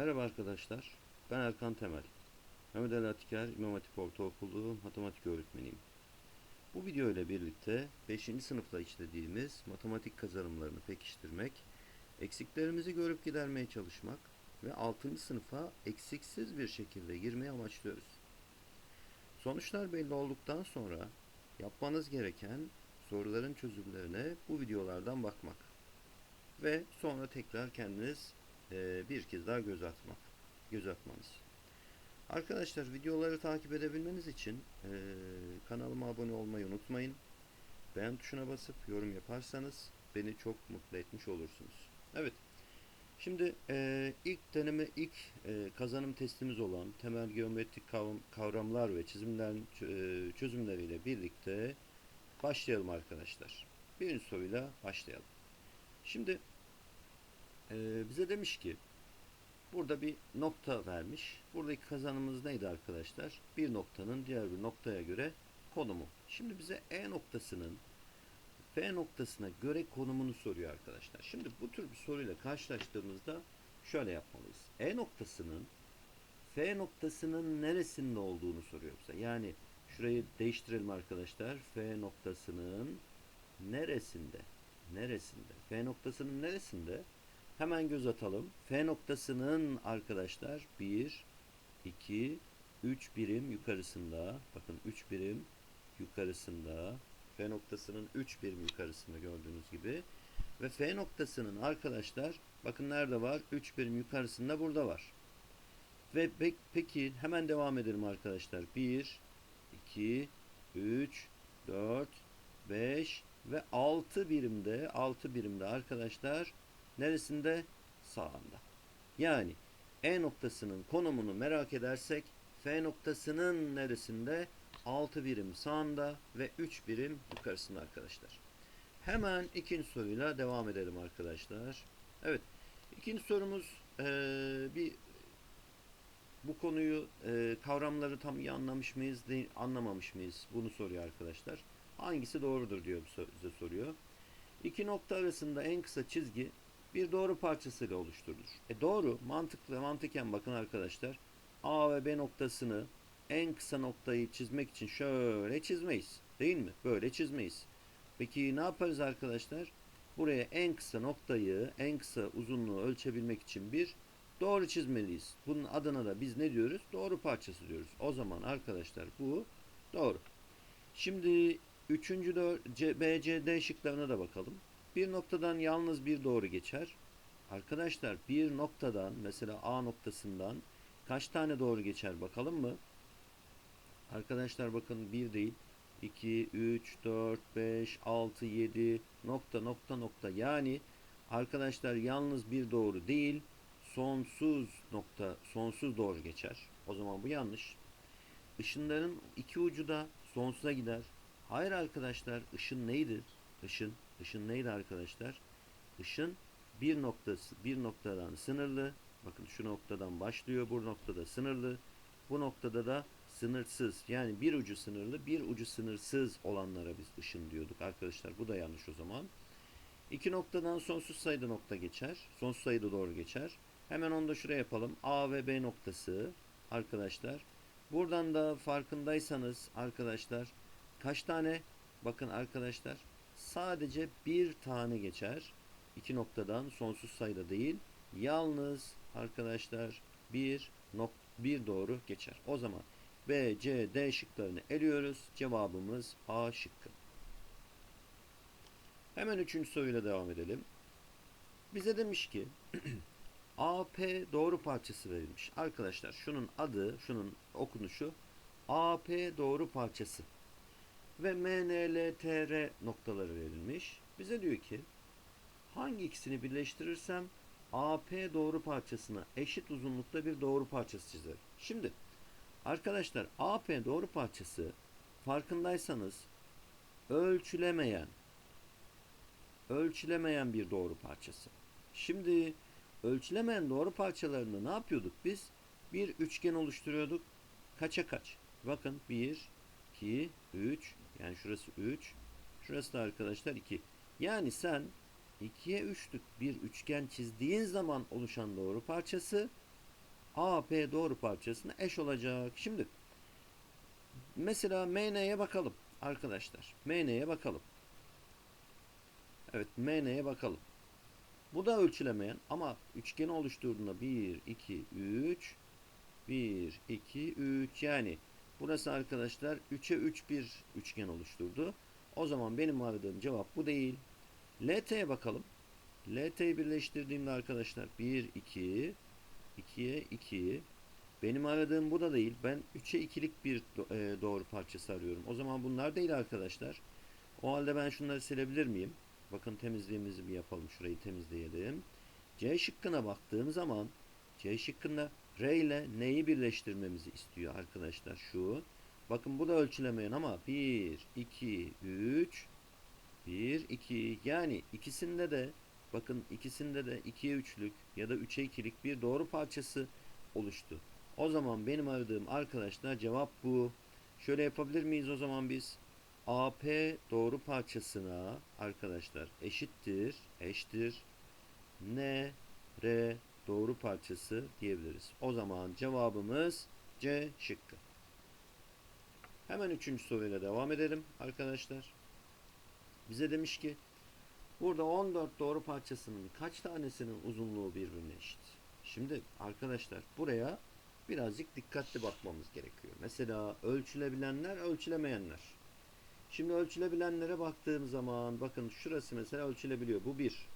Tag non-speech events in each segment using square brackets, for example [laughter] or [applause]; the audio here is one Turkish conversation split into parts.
Merhaba arkadaşlar, ben Erkan Temel. Mehmet Ali Atiker İmam Hatip Ortaokulu matematik öğretmeniyim. Bu video ile birlikte 5. sınıfta işlediğimiz matematik kazanımlarını pekiştirmek, eksiklerimizi görüp gidermeye çalışmak ve 6. sınıfa eksiksiz bir şekilde girmeyi amaçlıyoruz. Sonuçlar belli olduktan sonra yapmanız gereken soruların çözümlerine bu videolardan bakmak ve sonra tekrar kendiniz e, bir kez daha göz atmak, göz atmanız. Arkadaşlar videoları takip edebilmeniz için e, kanalıma abone olmayı unutmayın. Beğen tuşuna basıp yorum yaparsanız beni çok mutlu etmiş olursunuz. Evet. Şimdi e, ilk deneme, ilk e, kazanım testimiz olan temel geometrik kavram- kavramlar ve çizimlerin e, çözümleriyle birlikte başlayalım arkadaşlar. Birinci soruyla başlayalım. Şimdi ee, bize demiş ki burada bir nokta vermiş. Buradaki kazanımız neydi arkadaşlar? Bir noktanın diğer bir noktaya göre konumu. Şimdi bize E noktasının F noktasına göre konumunu soruyor arkadaşlar. Şimdi bu tür bir soruyla karşılaştığımızda şöyle yapmalıyız. E noktasının F noktasının neresinde olduğunu soruyor bize. Yani şurayı değiştirelim arkadaşlar. F noktasının neresinde? Neresinde? F noktasının neresinde? Hemen göz atalım. F noktasının arkadaşlar 1, 2, 3 birim yukarısında. Bakın 3 birim yukarısında. F noktasının 3 birim yukarısında gördüğünüz gibi. Ve F noktasının arkadaşlar bakın nerede var? 3 birim yukarısında burada var. Ve pe- peki hemen devam edelim arkadaşlar. 1, 2, 3, 4, 5 ve 6 birimde 6 birimde arkadaşlar neresinde? Sağında. Yani E noktasının konumunu merak edersek F noktasının neresinde? 6 birim sağında ve 3 birim yukarısında arkadaşlar. Hemen ikinci soruyla devam edelim arkadaşlar. Evet. ikinci sorumuz eee, bir bu konuyu eee, kavramları tam iyi anlamış mıyız, değil, anlamamış mıyız? Bunu soruyor arkadaşlar. Hangisi doğrudur diyor bize soruyor. İki nokta arasında en kısa çizgi bir doğru parçasıyla oluşturulur. E doğru, mantıklı, mantıken bakın arkadaşlar. A ve B noktasını en kısa noktayı çizmek için şöyle çizmeyiz. Değil mi? Böyle çizmeyiz. Peki ne yaparız arkadaşlar? Buraya en kısa noktayı, en kısa uzunluğu ölçebilmek için bir doğru çizmeliyiz. Bunun adına da biz ne diyoruz? Doğru parçası diyoruz. O zaman arkadaşlar bu doğru. Şimdi üçüncü dör- C, B, C, D şıklarına da bakalım. Bir noktadan yalnız bir doğru geçer. Arkadaşlar bir noktadan mesela A noktasından kaç tane doğru geçer bakalım mı? Arkadaşlar bakın bir değil 2, 3, 4, 5, 6, 7 nokta nokta nokta yani arkadaşlar yalnız bir doğru değil sonsuz nokta sonsuz doğru geçer. O zaman bu yanlış. Işınların iki ucu da sonsuza gider. Hayır arkadaşlar ışın neydi? Işın, ışın neydi arkadaşlar? Işın bir noktası bir noktadan sınırlı. Bakın şu noktadan başlıyor. Bu noktada sınırlı. Bu noktada da sınırsız. Yani bir ucu sınırlı, bir ucu sınırsız olanlara biz ışın diyorduk arkadaşlar. Bu da yanlış o zaman. İki noktadan sonsuz sayıda nokta geçer. Sonsuz sayıda doğru geçer. Hemen onu da şuraya yapalım. A ve B noktası arkadaşlar. Buradan da farkındaysanız arkadaşlar kaç tane bakın arkadaşlar sadece bir tane geçer. İki noktadan sonsuz sayıda değil. Yalnız arkadaşlar bir nok bir doğru geçer. O zaman B, C, D şıklarını eliyoruz. Cevabımız A şıkkı. Hemen üçüncü soruyla devam edelim. Bize demiş ki [clears throat] AP doğru parçası verilmiş. Arkadaşlar şunun adı, şunun okunuşu AP doğru parçası. Ve MNLTR noktaları verilmiş. Bize diyor ki hangi ikisini birleştirirsem AP doğru parçasına eşit uzunlukta bir doğru parçası çizerim. Şimdi arkadaşlar AP doğru parçası farkındaysanız ölçülemeyen ölçülemeyen bir doğru parçası. Şimdi ölçülemeyen doğru parçalarını ne yapıyorduk biz? Bir üçgen oluşturuyorduk. Kaça kaç? Bakın 1, 2, 3 yani şurası 3. Şurası da arkadaşlar 2. Yani sen 2'ye 3'lük bir üçgen çizdiğin zaman oluşan doğru parçası AP doğru parçasına eş olacak. Şimdi mesela MN'ye bakalım arkadaşlar. MN'ye bakalım. Evet MN'ye bakalım. Bu da ölçülemeyen ama üçgeni oluşturduğunda 1, 2, 3 1, 2, 3 yani burası arkadaşlar 3'e 3 bir üçgen oluşturdu. O zaman benim aradığım cevap bu değil. LT'ye bakalım. LT'yi birleştirdiğimde arkadaşlar 1, 2, 2'ye 2. Benim aradığım bu da değil. Ben 3'e 2'lik bir e, doğru parçası arıyorum. O zaman bunlar değil arkadaşlar. O halde ben şunları silebilir miyim? Bakın temizliğimizi bir yapalım. Şurayı temizleyelim. C şıkkına baktığım zaman C şıkkında R ile neyi birleştirmemizi istiyor arkadaşlar şu. Bakın bu da ölçülemeyen ama 1, 2, 3, 1, 2 yani ikisinde de bakın ikisinde de 2'ye 3'lük ya da 3'e 2'lik bir doğru parçası oluştu. O zaman benim aradığım arkadaşlar cevap bu. Şöyle yapabilir miyiz o zaman biz? AP doğru parçasına arkadaşlar eşittir, eşittir. N, R doğru parçası diyebiliriz. O zaman cevabımız C şıkkı. Hemen üçüncü soruyla devam edelim arkadaşlar. Bize demiş ki burada 14 doğru parçasının kaç tanesinin uzunluğu birbirine eşit? Şimdi arkadaşlar buraya birazcık dikkatli bakmamız gerekiyor. Mesela ölçülebilenler, ölçülemeyenler. Şimdi ölçülebilenlere baktığım zaman bakın şurası mesela ölçülebiliyor. Bu 1.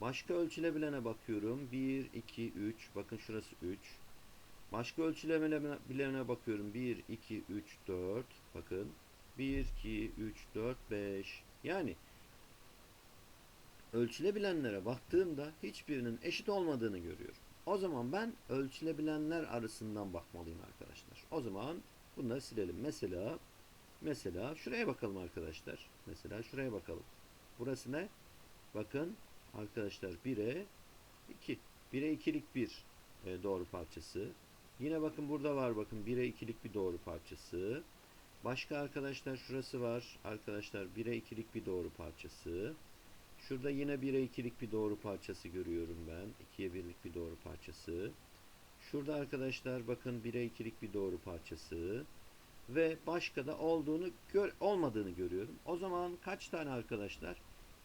Başka ölçülebilene bakıyorum. 1, 2, 3. Bakın şurası 3. Başka ölçülebilene bakıyorum. 1, 2, 3, 4. Bakın. 1, 2, 3, 4, 5. Yani ölçülebilenlere baktığımda hiçbirinin eşit olmadığını görüyorum. O zaman ben ölçülebilenler arasından bakmalıyım arkadaşlar. O zaman bunları silelim. Mesela mesela şuraya bakalım arkadaşlar. Mesela şuraya bakalım. Burası ne? Bakın arkadaşlar 1'e 2. 1'e 2'lik bir e, doğru parçası. Yine bakın burada var bakın 1'e 2'lik bir doğru parçası. Başka arkadaşlar şurası var. Arkadaşlar 1'e 2'lik bir doğru parçası. Şurada yine 1'e 2'lik bir doğru parçası görüyorum ben. 2'ye 1'lik bir doğru parçası. Şurada arkadaşlar bakın 1'e 2'lik bir doğru parçası. Ve başka da olduğunu gör olmadığını görüyorum. O zaman kaç tane arkadaşlar?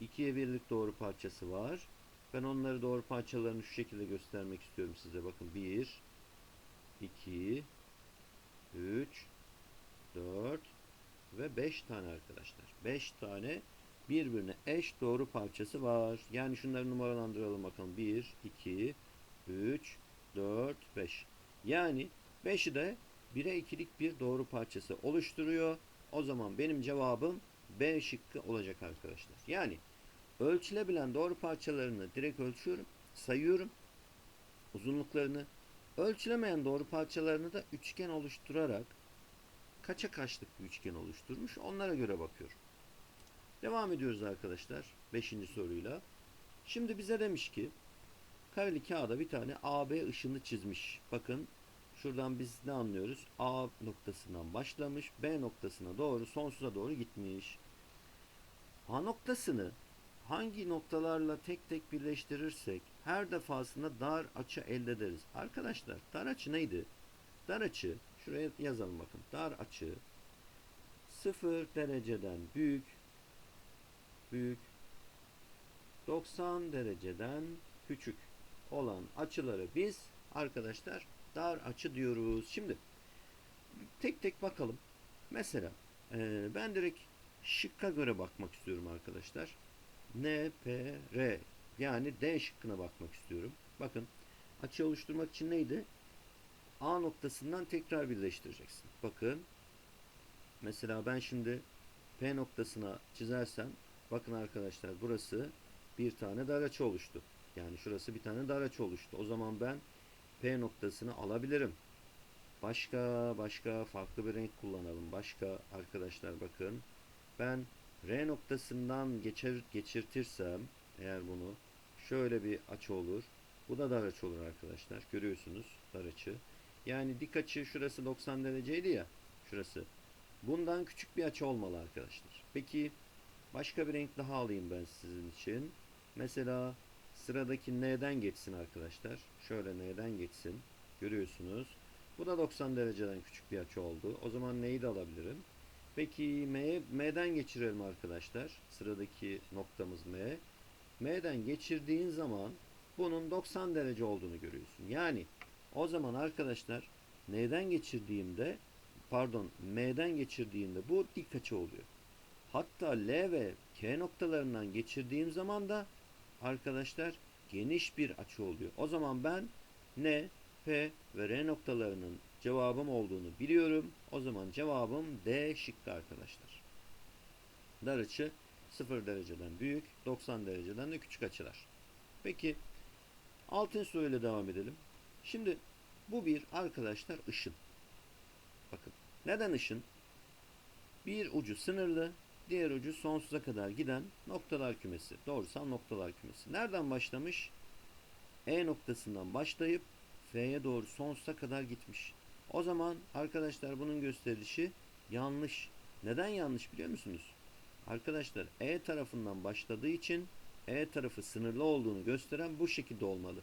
2'ye 1'lik doğru parçası var. Ben onları doğru parçalarını şu şekilde göstermek istiyorum size. Bakın 1, 2, 3, 4 ve 5 tane arkadaşlar. 5 tane birbirine eş doğru parçası var. Yani şunları numaralandıralım bakalım. 1, 2, 3, 4, 5. Yani 5'i de 1'e 2'lik bir doğru parçası oluşturuyor. O zaman benim cevabım B şıkkı olacak arkadaşlar. Yani ölçülebilen doğru parçalarını direkt ölçüyorum, sayıyorum uzunluklarını. Ölçülemeyen doğru parçalarını da üçgen oluşturarak kaça kaçlık bir üçgen oluşturmuş onlara göre bakıyorum. Devam ediyoruz arkadaşlar 5. soruyla. Şimdi bize demiş ki kareli kağıda bir tane AB ışını çizmiş. Bakın şuradan biz ne anlıyoruz? A noktasından başlamış B noktasına doğru sonsuza doğru gitmiş. A noktasını hangi noktalarla tek tek birleştirirsek her defasında dar açı elde ederiz. Arkadaşlar dar açı neydi? Dar açı şuraya yazalım bakın. Dar açı 0 dereceden büyük büyük 90 dereceden küçük olan açıları biz arkadaşlar dar açı diyoruz. Şimdi tek tek bakalım. Mesela e, ben direkt şıkka göre bakmak istiyorum arkadaşlar. N, P, R yani D şıkkına bakmak istiyorum. Bakın açı oluşturmak için neydi? A noktasından tekrar birleştireceksin. Bakın mesela ben şimdi P noktasına çizersem bakın arkadaşlar burası bir tane dar açı oluştu. Yani şurası bir tane dar açı oluştu. O zaman ben P noktasını alabilirim. Başka başka farklı bir renk kullanalım. Başka arkadaşlar bakın. Ben R noktasından geçer, geçirtirsem eğer bunu şöyle bir açı olur. Bu da dar açı olur arkadaşlar. Görüyorsunuz dar açı. Yani dik açı şurası 90 dereceydi ya. Şurası. Bundan küçük bir açı olmalı arkadaşlar. Peki başka bir renk daha alayım ben sizin için. Mesela sıradaki N'den geçsin arkadaşlar. Şöyle N'den geçsin. Görüyorsunuz. Bu da 90 dereceden küçük bir açı oldu. O zaman neyi de alabilirim? Peki M'ye M'den geçirelim arkadaşlar. Sıradaki noktamız M. M'den geçirdiğin zaman bunun 90 derece olduğunu görüyorsun. Yani o zaman arkadaşlar N'den geçirdiğimde pardon M'den geçirdiğimde bu dik açı oluyor. Hatta L ve K noktalarından geçirdiğim zaman da arkadaşlar geniş bir açı oluyor. O zaman ben N, P ve R noktalarının cevabım olduğunu biliyorum. O zaman cevabım D şıkkı arkadaşlar. Dar açı 0 dereceden büyük, 90 dereceden de küçük açılar. Peki altın soruyla devam edelim. Şimdi bu bir arkadaşlar ışın. Bakın neden ışın? Bir ucu sınırlı, diğer ucu sonsuza kadar giden noktalar kümesi. Doğrusal noktalar kümesi. Nereden başlamış? E noktasından başlayıp F'ye doğru sonsuza kadar gitmiş. O zaman arkadaşlar bunun gösterişi yanlış. Neden yanlış biliyor musunuz? Arkadaşlar E tarafından başladığı için E tarafı sınırlı olduğunu gösteren bu şekilde olmalı.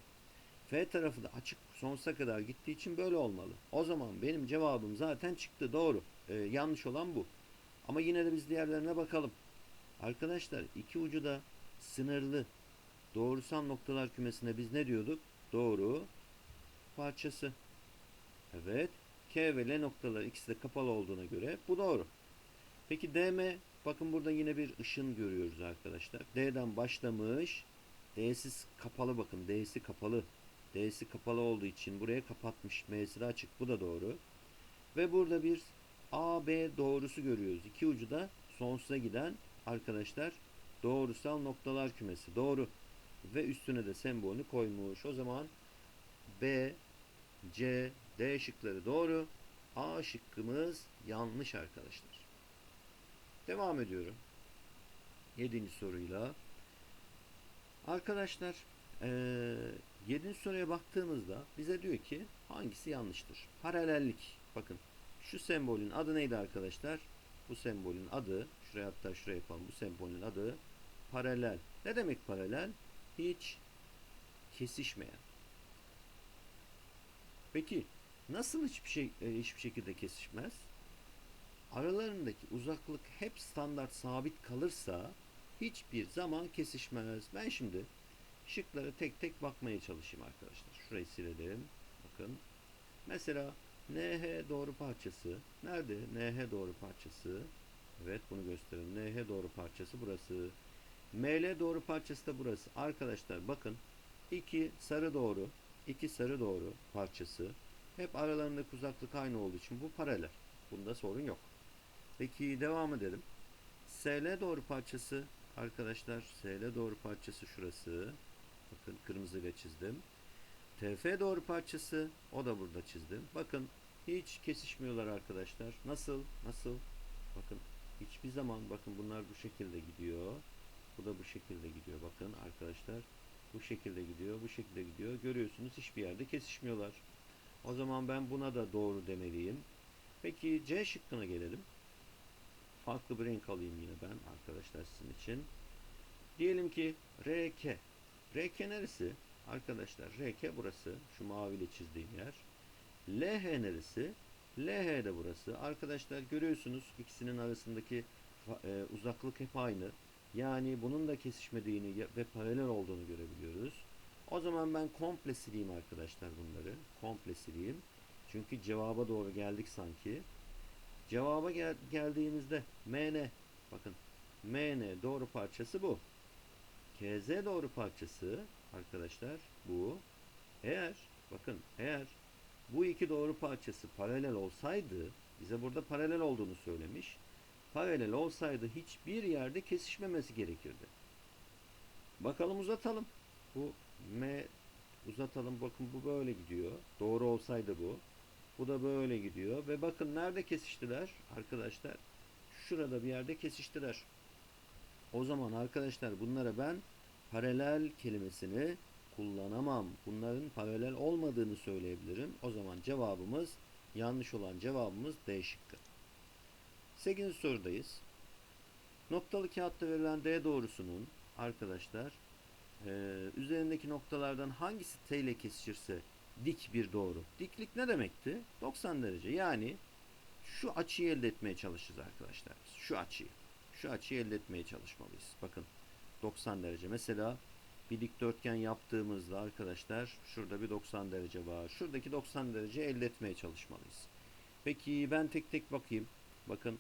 F tarafı da açık sonsuza kadar gittiği için böyle olmalı. O zaman benim cevabım zaten çıktı doğru. Ee, yanlış olan bu. Ama yine de biz diğerlerine bakalım. Arkadaşlar iki ucu da sınırlı. Doğrusal noktalar kümesine biz ne diyorduk? Doğru parçası. Evet. K ve L noktaları ikisi de kapalı olduğuna göre bu doğru. Peki DM bakın burada yine bir ışın görüyoruz arkadaşlar. D'den başlamış. D'si kapalı bakın. D'si kapalı. D'si kapalı olduğu için buraya kapatmış. M'si de açık. Bu da doğru. Ve burada bir AB doğrusu görüyoruz. İki ucu da sonsuza giden arkadaşlar doğrusal noktalar kümesi. Doğru. Ve üstüne de sembolünü koymuş. O zaman B, C, D şıkları doğru. A şıkkımız yanlış arkadaşlar. Devam ediyorum. Yedinci soruyla. Arkadaşlar eee yedinci soruya baktığımızda bize diyor ki hangisi yanlıştır? Paralellik. Bakın şu sembolün adı neydi arkadaşlar? Bu sembolün adı, şuraya hatta şuraya yapalım. Bu sembolün adı paralel. Ne demek paralel? Hiç kesişmeyen. Peki nasıl hiçbir şey e, hiçbir şekilde kesişmez? Aralarındaki uzaklık hep standart sabit kalırsa hiçbir zaman kesişmez. Ben şimdi şıklara tek tek bakmaya çalışayım arkadaşlar. Şurayı silelim. Bakın. Mesela NH doğru parçası. Nerede? NH doğru parçası. Evet bunu gösterelim. NH doğru parçası burası. ML doğru parçası da burası. Arkadaşlar bakın. iki sarı doğru. iki sarı doğru parçası. Hep aralarındaki uzaklık aynı olduğu için bu paralel. Bunda sorun yok. Peki devam edelim. SL doğru parçası arkadaşlar SL doğru parçası şurası. Bakın kırmızıyla çizdim. TF doğru parçası o da burada çizdim. Bakın hiç kesişmiyorlar arkadaşlar. Nasıl? Nasıl? Bakın hiçbir zaman bakın bunlar bu şekilde gidiyor. Bu da bu şekilde gidiyor. Bakın arkadaşlar bu şekilde gidiyor. Bu şekilde gidiyor. Görüyorsunuz hiçbir yerde kesişmiyorlar. O zaman ben buna da doğru demeliyim. Peki C şıkkına gelelim. Farklı bir renk alayım yine ben arkadaşlar sizin için. Diyelim ki RK. RK neresi? Arkadaşlar RK burası. Şu maviyle çizdiğim yer. LH neresi? LH de burası. Arkadaşlar görüyorsunuz ikisinin arasındaki e, uzaklık hep aynı. Yani bunun da kesişmediğini ve paralel olduğunu görebiliyoruz. O zaman ben komple sileyim arkadaşlar bunları. Komple sileyim. Çünkü cevaba doğru geldik sanki. Cevaba gel geldiğimizde MN bakın MN doğru parçası bu. KZ doğru parçası arkadaşlar bu. Eğer bakın eğer bu iki doğru parçası paralel olsaydı bize burada paralel olduğunu söylemiş. Paralel olsaydı hiçbir yerde kesişmemesi gerekirdi. Bakalım uzatalım. Bu M uzatalım. Bakın bu böyle gidiyor. Doğru olsaydı bu. Bu da böyle gidiyor. Ve bakın nerede kesiştiler arkadaşlar? Şurada bir yerde kesiştiler. O zaman arkadaşlar bunlara ben paralel kelimesini kullanamam. Bunların paralel olmadığını söyleyebilirim. O zaman cevabımız yanlış olan cevabımız D şıkkı. 8. sorudayız. Noktalı kağıtta verilen D doğrusunun arkadaşlar e, üzerindeki noktalardan hangisi T ile kesişirse dik bir doğru. Diklik ne demekti? 90 derece. Yani şu açıyı elde etmeye çalışacağız arkadaşlar. Şu açıyı. Şu açıyı elde etmeye çalışmalıyız. Bakın 90 derece. Mesela bir dikdörtgen yaptığımızda arkadaşlar şurada bir 90 derece var. Şuradaki 90 derece elde etmeye çalışmalıyız. Peki ben tek tek bakayım. Bakın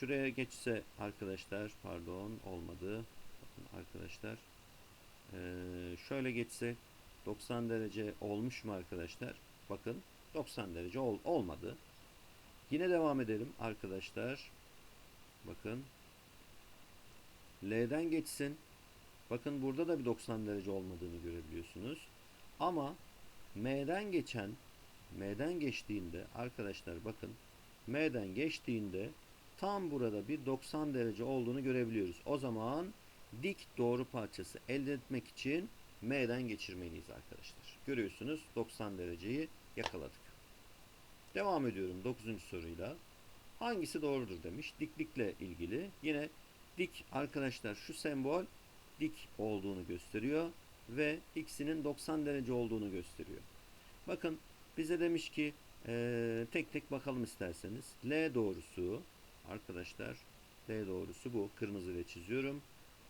şuraya geçse arkadaşlar pardon olmadı. Bakın arkadaşlar ee, şöyle geçse 90 derece olmuş mu arkadaşlar? Bakın 90 derece ol, olmadı. Yine devam edelim arkadaşlar. Bakın L'den geçsin. Bakın burada da bir 90 derece olmadığını görebiliyorsunuz. Ama M'den geçen M'den geçtiğinde arkadaşlar bakın M'den geçtiğinde tam burada bir 90 derece olduğunu görebiliyoruz. O zaman dik doğru parçası elde etmek için M'den geçirmeliyiz arkadaşlar. Görüyorsunuz 90 dereceyi yakaladık. Devam ediyorum 9. soruyla. Hangisi doğrudur demiş. Diklikle ilgili. Yine dik arkadaşlar şu sembol dik olduğunu gösteriyor ve x'inin 90 derece olduğunu gösteriyor. Bakın bize demiş ki eee, tek tek bakalım isterseniz. L doğrusu arkadaşlar L doğrusu bu. Kırmızı ile çiziyorum.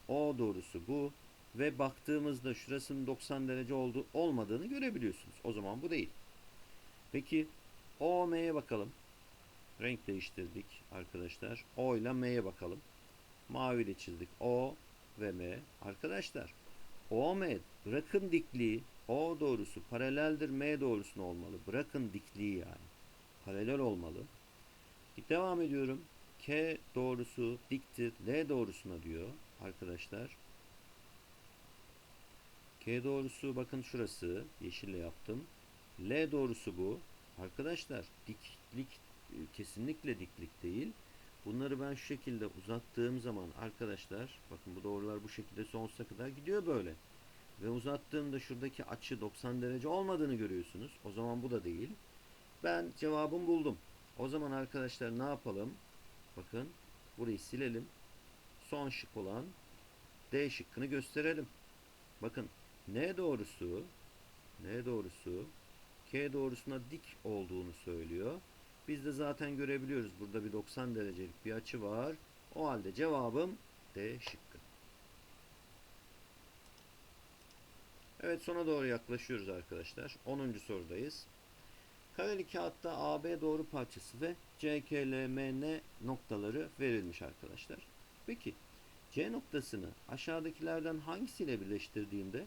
O doğrusu bu. Ve baktığımızda şurasının 90 derece olduğu olmadığını görebiliyorsunuz. O zaman bu değil. Peki OM'ye bakalım. Renk değiştirdik arkadaşlar. O ile M'ye bakalım. Mavi ile çizdik. O ve M. Arkadaşlar OM bırakın dikliği O doğrusu paraleldir M doğrusuna olmalı. Bırakın dikliği yani. Paralel olmalı. Devam ediyorum. K doğrusu diktir L doğrusuna diyor arkadaşlar. K doğrusu bakın şurası yeşille yaptım. L doğrusu bu. Arkadaşlar diklik kesinlikle diklik değil. Bunları ben şu şekilde uzattığım zaman arkadaşlar bakın bu doğrular bu şekilde sonsuza kadar gidiyor böyle. Ve uzattığımda şuradaki açı 90 derece olmadığını görüyorsunuz. O zaman bu da değil. Ben cevabımı buldum. O zaman arkadaşlar ne yapalım? Bakın burayı silelim. Son şık olan D şıkkını gösterelim. Bakın N doğrusu N doğrusu K doğrusuna dik olduğunu söylüyor. Biz de zaten görebiliyoruz. Burada bir 90 derecelik bir açı var. O halde cevabım D şıkkı. Evet sona doğru yaklaşıyoruz arkadaşlar. 10. sorudayız. Kareli kağıtta AB doğru parçası ve CKLMN noktaları verilmiş arkadaşlar. Peki C noktasını aşağıdakilerden hangisiyle birleştirdiğimde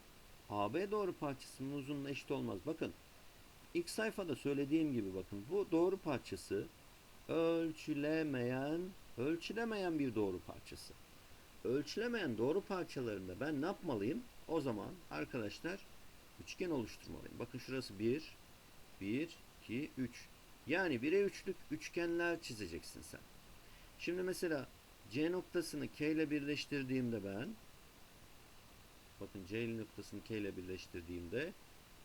AB doğru parçasının uzunluğuna eşit olmaz. Bakın ilk sayfada söylediğim gibi bakın bu doğru parçası ölçülemeyen ölçülemeyen bir doğru parçası. Ölçülemeyen doğru parçalarında ben ne yapmalıyım? O zaman arkadaşlar üçgen oluşturmalıyım. Bakın şurası 1 1 2 3. Yani 1'e 3'lük üçgenler çizeceksin sen. Şimdi mesela C noktasını K ile birleştirdiğimde ben bakın C noktasını K ile birleştirdiğimde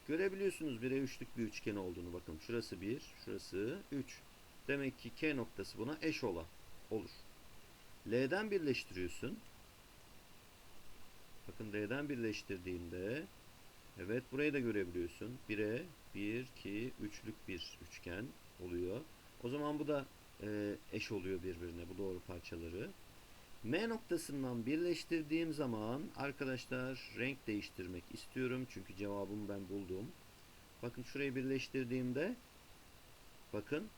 görebiliyorsunuz 1'e 3'lük bir üçgen olduğunu. Bakın şurası 1, şurası 3. Demek ki K noktası buna eş ola olur. L'den birleştiriyorsun. Bakın D'den birleştirdiğimde evet burayı da görebiliyorsun. 1'e 1, 2, 3'lük bir üçgen oluyor. O zaman bu da e, eş oluyor birbirine bu doğru parçaları. M noktasından birleştirdiğim zaman arkadaşlar renk değiştirmek istiyorum. Çünkü cevabımı ben buldum. Bakın şurayı birleştirdiğimde bakın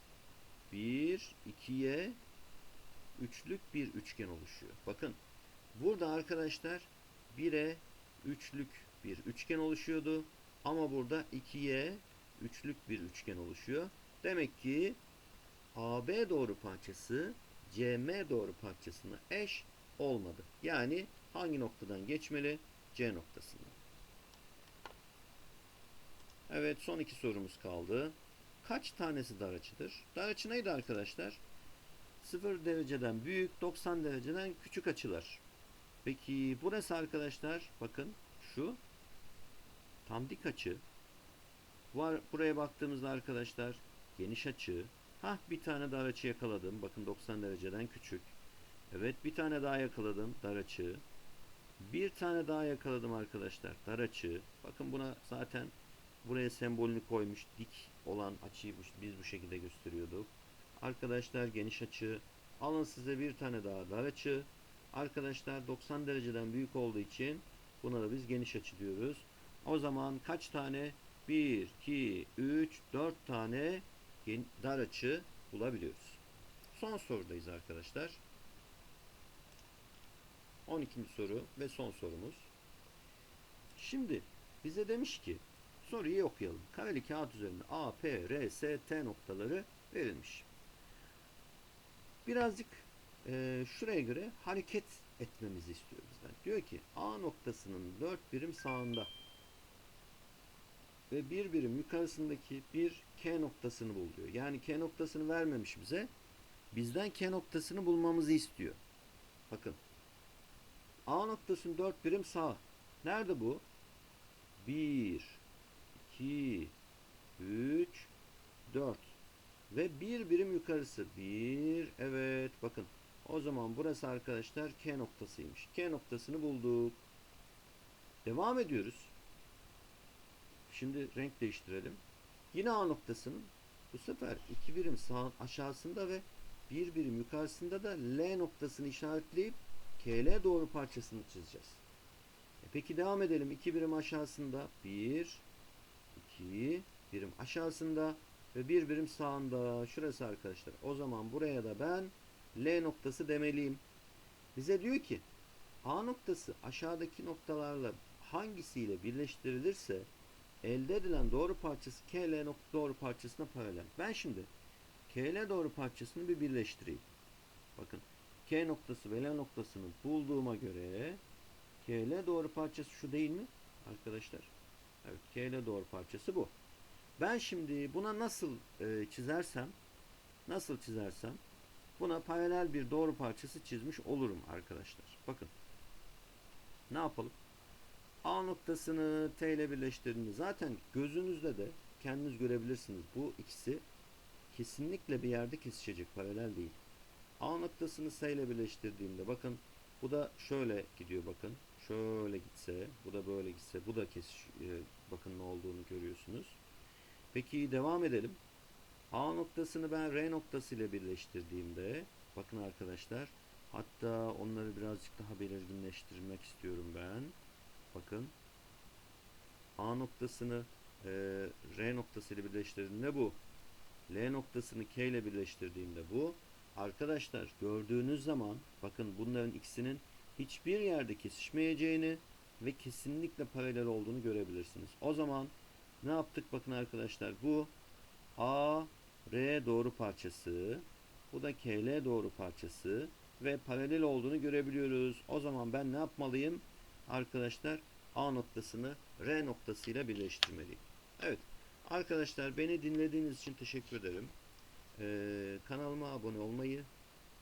1, 2'ye üçlük bir üçgen oluşuyor. Bakın burada arkadaşlar 1'e üçlük bir üçgen oluşuyordu. Ama burada 2'ye üçlük bir üçgen oluşuyor. Demek ki AB doğru parçası CM doğru parçasına eş olmadı. Yani hangi noktadan geçmeli? C noktasından. Evet son iki sorumuz kaldı. Kaç tanesi dar açıdır? Dar açı neydi arkadaşlar? 0 dereceden büyük, 90 dereceden küçük açılar. Peki burası arkadaşlar bakın şu tam dik açı. Var buraya baktığımızda arkadaşlar geniş açı. Ha bir tane dar açı yakaladım. Bakın 90 dereceden küçük. Evet bir tane daha yakaladım dar açı. Bir tane daha yakaladım arkadaşlar dar açı. Bakın buna zaten buraya sembolünü koymuş. Dik olan açıyı biz bu şekilde gösteriyorduk. Arkadaşlar geniş açı. Alın size bir tane daha dar açı. Arkadaşlar 90 dereceden büyük olduğu için buna da biz geniş açı diyoruz. O zaman kaç tane? 1, 2, 3, 4 tane dar açı bulabiliyoruz. Son sorudayız arkadaşlar. 12. soru ve son sorumuz. Şimdi bize demiş ki soruyu okuyalım. Kareli kağıt üzerinde A, P, R, S, T noktaları verilmiş. Birazcık e, şuraya göre hareket etmemizi istiyor bizden. Diyor ki A noktasının 4 birim sağında ve bir birim yukarısındaki bir K noktasını bul diyor. Yani K noktasını vermemiş bize. Bizden K noktasını bulmamızı istiyor. Bakın. A noktasının 4 birim sağ. Nerede bu? 1 2 3 4 ve bir birim yukarısı. 1 evet bakın. O zaman burası arkadaşlar K noktasıymış. K noktasını bulduk. Devam ediyoruz. Şimdi renk değiştirelim. Yine A noktasının bu sefer iki birim sağ aşağısında ve bir birim yukarısında da L noktasını işaretleyip KL doğru parçasını çizeceğiz. E peki devam edelim. İki birim aşağısında bir, iki birim aşağısında ve bir birim sağında. Şurası arkadaşlar. O zaman buraya da ben L noktası demeliyim. Bize diyor ki A noktası aşağıdaki noktalarla hangisiyle birleştirilirse elde edilen doğru parçası KL doğru parçasına paralel. Ben şimdi KL doğru parçasını bir birleştireyim. Bakın K noktası ve L noktasını bulduğuma göre KL doğru parçası şu değil mi arkadaşlar? Evet KL doğru parçası bu. Ben şimdi buna nasıl e, çizersem nasıl çizersem buna paralel bir doğru parçası çizmiş olurum arkadaşlar. Bakın ne yapalım? A noktasını T ile birleştirdiğinde zaten gözünüzde de kendiniz görebilirsiniz. Bu ikisi kesinlikle bir yerde kesişecek. Paralel değil. A noktasını S ile birleştirdiğimde bakın bu da şöyle gidiyor bakın. Şöyle gitse, bu da böyle gitse, bu da kesiş e, bakın ne olduğunu görüyorsunuz. Peki devam edelim. A noktasını ben R noktası ile birleştirdiğimde bakın arkadaşlar hatta onları birazcık daha belirginleştirmek istiyorum ben. Bakın A noktasını e, R noktası ile birleştirdiğimde bu. L noktasını K ile birleştirdiğimde bu. Arkadaşlar gördüğünüz zaman bakın bunların ikisinin hiçbir yerde kesişmeyeceğini ve kesinlikle paralel olduğunu görebilirsiniz. O zaman ne yaptık bakın arkadaşlar bu A R doğru parçası bu da KL doğru parçası ve paralel olduğunu görebiliyoruz. O zaman ben ne yapmalıyım? Arkadaşlar A noktasını R noktasıyla birleştirmeliyim. Evet arkadaşlar beni dinlediğiniz için teşekkür ederim. Ee, kanalıma abone olmayı,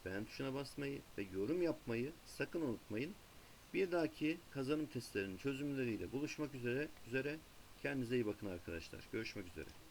beğen tuşuna basmayı ve yorum yapmayı sakın unutmayın. Bir dahaki kazanım testlerinin çözümleriyle buluşmak üzere üzere kendinize iyi bakın arkadaşlar. Görüşmek üzere.